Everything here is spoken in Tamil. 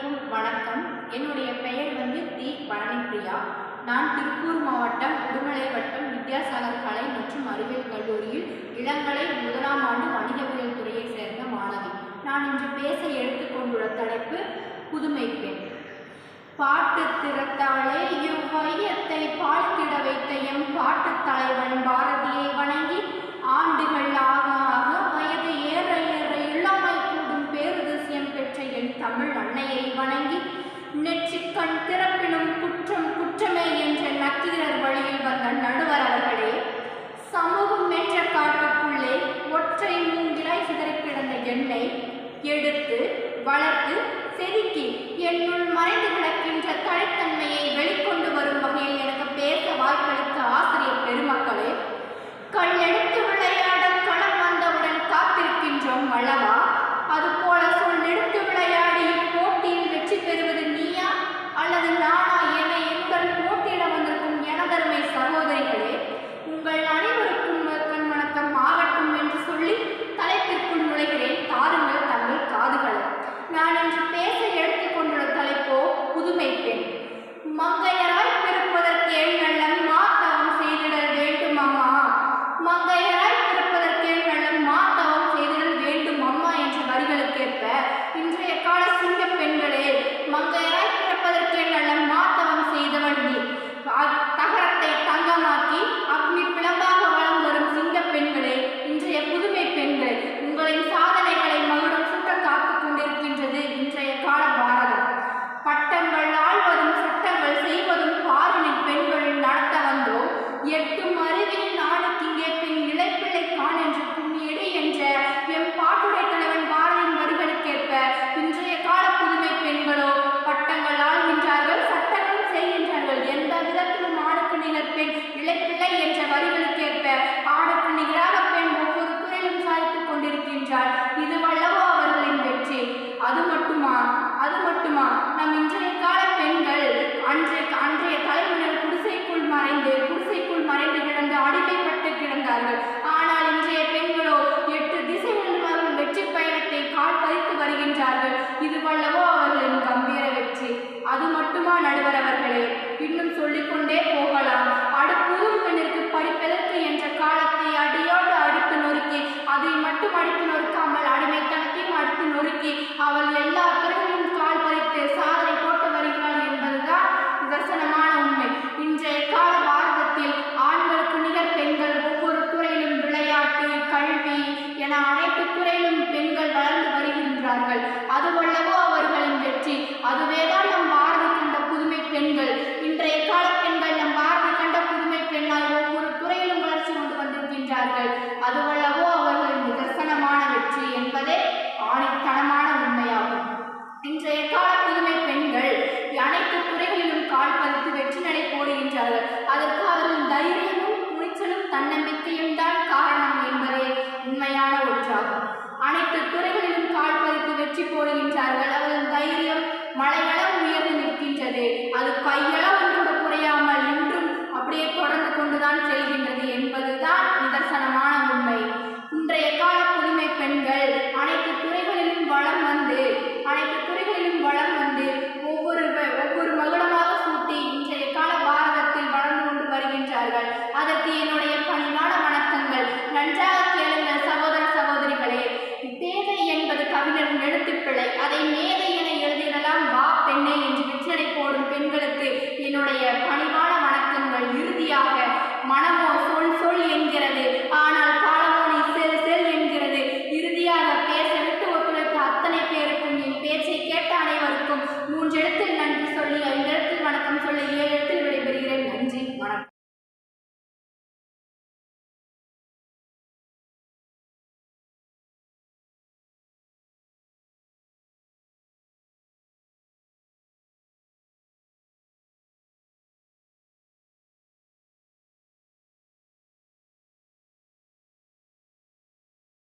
அனைவருக்கும் வணக்கம். என்னுடைய பெயர் வந்து தி பழனிப்பிரியா. நான் திருப்பூர் மாவட்டம் உடுமலை வட்டம் வித்யாசாகர் கலை மற்றும் அறிவியல் கல்லூரியில் இளங்கலை முதலாம் ஆண்டு மனிதவியல் துறையை சேர்ந்த மாணவி. நான் இன்று பேச எடுத்துக்கொண்டுள்ள தலைப்பு புதுமை பெண். பாட்டு திறத்தாலே இவ்வையத்தை பாழ்த்திட வைத்த எம் பாட்டு தலைவன் பாரதியை வணங்கி ஆண்டுகள் ஆக ஆக வளர்த்து செதுக்கி என்னுள் மறைந்து கிடக்கின்ற தனித்தன்மையை வெளிக்கொண்டு வரும் வகையில் எனக்கு பேச வாய்ப்பளித்த ஆசை அவள் எல்லா துறைகளிலும் கால் பதித்து சாதனை போட்டு வருகிறாள் என்பதுதான் நிதர்சனமான உண்மை. இன்றைய கால பாரதத்தில் ஆண்களுக்கு நிகர் பெண்கள் ஒவ்வொரு துறையிலும் விளையாட்டு கல்வி என அனைத்து துறையிலும் பெண்கள் வளர்ந்து வருகின்றார்கள்.